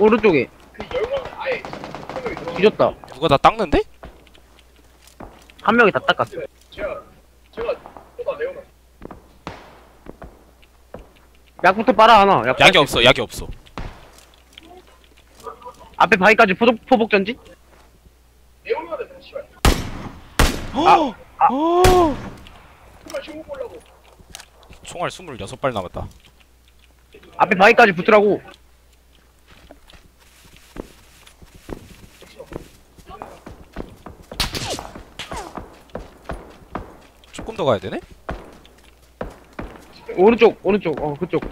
오른쪽에 뒤졌다 누가 나 닦는데? 한 명이 다 닦았어 약부터 빨아 하나 약 약이 없어 약이 없어 앞에 바위까지 포복, 포복 전지 어! 아. 어! 총알 26발 남았다 앞에 바위까지 붙으라고 더 가야 되네? 오른쪽 오른쪽. 어 그쪽.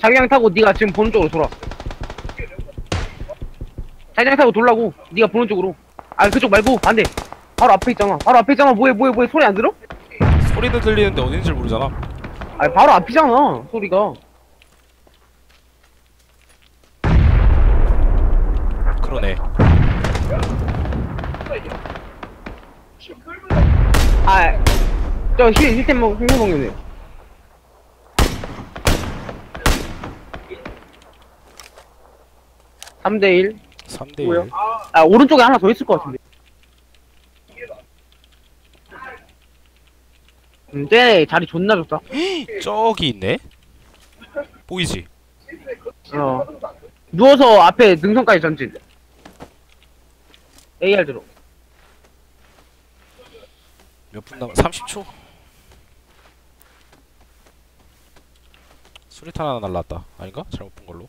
자기장 타고 네가 지금 보는 쪽으로 돌아. 자기장 타고 돌라고. 네가 보는 쪽으로. 아 그쪽 말고 반대. 바로 앞에 있잖아. 바로 앞에 있잖아. 뭐해 뭐해 뭐해. 소리 안 들어? 소리는 들리는데 어딘지 모르잖아. 아 바로 앞이잖아 소리가 그러네 아 저 힐 힐템 먹 힐템 먹겠네 3대1 3대1 아 오른쪽에 하나 더 있을 것 같은데. 음, 쟤 자리 존나 좋다. 저기 있네? 보이지? 어. 누워서 앞에 능선까지 전진. AR 들어 몇 분 남... 30초? 수리탄 하나 날라왔다 아닌가? 잘못 본 걸로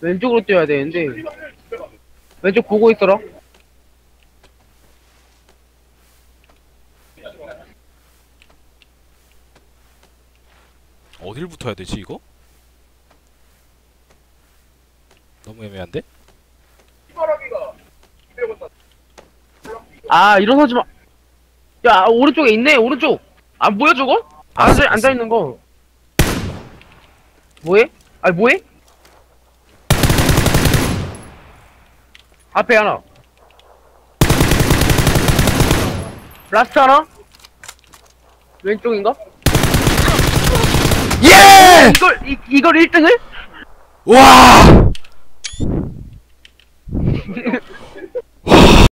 왼쪽으로 뛰어야 되는데 왼쪽 보고 있어라 어딜 붙어야 되지 이거? 너무 애매한데? 아 일어서지 마 야 오른쪽에 있네 오른쪽 안 보여 저거? 앉아, 앉아 있는 거 뭐해? 아니 뭐해? 앞에 하나 라스트 하나 왼쪽인가? 예! 이걸 이, 이걸 1등을? 와!